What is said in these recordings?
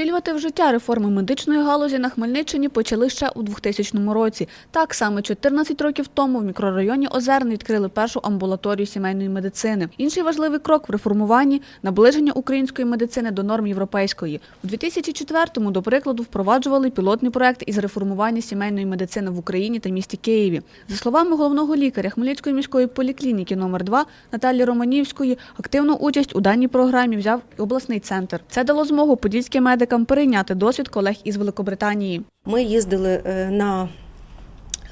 Втілювати в життя реформи медичної галузі на Хмельниччині почали ще у 2000 році. Так саме 14 років тому в мікрорайоні Озерне відкрили першу амбулаторію сімейної медицини. Інший важливий крок в реформуванні – наближення української медицини до норм європейської. У 2004-му, до прикладу, впроваджували пілотний проект із реформування сімейної медицини в Україні та місті Києві. За словами головного лікаря Хмельницької міської поліклініки номер 2 Наталії Романівської, активну участь у даній програмі взяв обласний центр. Це дало змогу подільським медикам перейняти досвід колег із Великобританії. Ми їздили е, на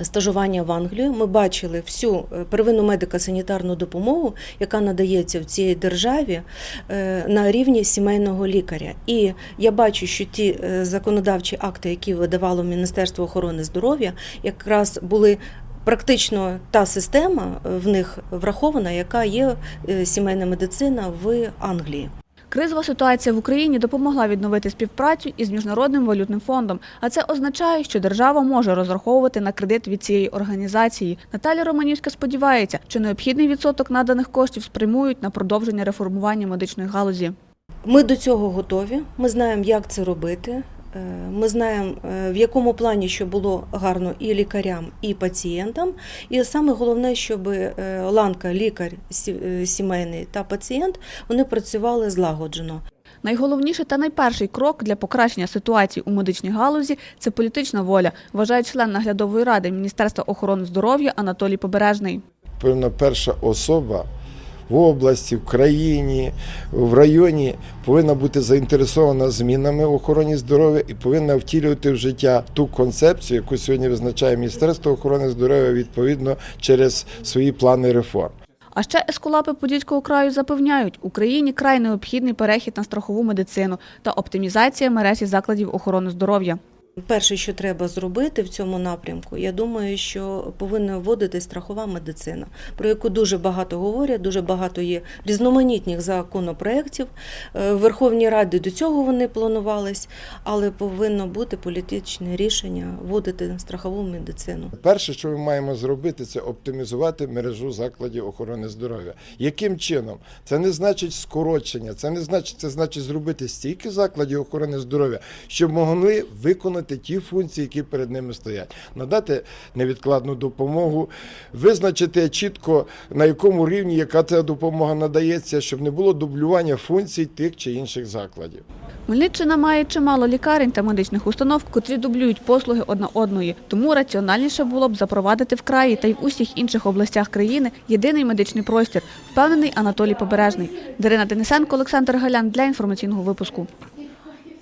стажування в Англію. Ми бачили всю е, первинну медико-санітарну допомогу, яка надається в цій державі е, на рівні сімейного лікаря. І я бачу, що ті законодавчі акти, які видавало Міністерство охорони здоров'я, якраз були. Практично та система в них врахована, яка є сімейна медицина в Англії. Кризова ситуація в Україні допомогла відновити співпрацю із Міжнародним валютним фондом, а це означає, що держава може розраховувати на кредит від цієї організації. Наталя Романівська сподівається, що необхідний відсоток наданих коштів спрямують на продовження реформування медичної галузі. Ми до цього готові. Ми знаємо, як це робити. Е, Ми знаємо, е, в якому плані що було гарно і лікарям, і пацієнтам. І саме головне, щоб е, ланка, лікар, сімейний та пацієнт вони працювали злагоджено. Найголовніше та найперший крок для покращення ситуації у медичній галузі це політична воля, вважає член наглядової ради Міністерства охорони здоров'я Анатолій Побережний. певно, перша особа в області, в країні, в районі повинна бути заінтересована змінами в охороні здоров'я і повинна втілювати в життя ту концепцію, яку сьогодні визначає Міністерство охорони здоров'я відповідно через свої плани реформ. А ще ескулапи Подільського краю запевняють, Україні край необхідний перехід на страхову медицину та оптимізація мережі закладів охорони здоров'я. Перше, що треба зробити в цьому напрямку, я думаю, що повинна вводити страхова медицина, про яку дуже багато говорять, дуже багато є різноманітних законопроєктів. Е, В Верховній Раді до цього вони планувались, але повинно бути політичне рішення вводити страхову медицину. Перше, що ми маємо зробити, це оптимізувати мережу закладів охорони здоров'я. Яким чином? Це не значить скорочення, це не значить, це значить зробити стільки закладів охорони здоров'я, щоб могли виконати ті функції, які перед ними стоять, надати невідкладну допомогу, визначити чітко на якому рівні яка ця допомога надається, щоб не було дублювання функцій тих чи інших закладів. Хмельниччина має чимало лікарень та медичних установ, котрі дублюють послуги одна одної. Тому раціональніше було б запровадити в краї та й в усіх інших областях країни єдиний медичний простір, впевнений Анатолій Побережний. Дарина Денисенко, Олександр Галян для інформаційного випуску.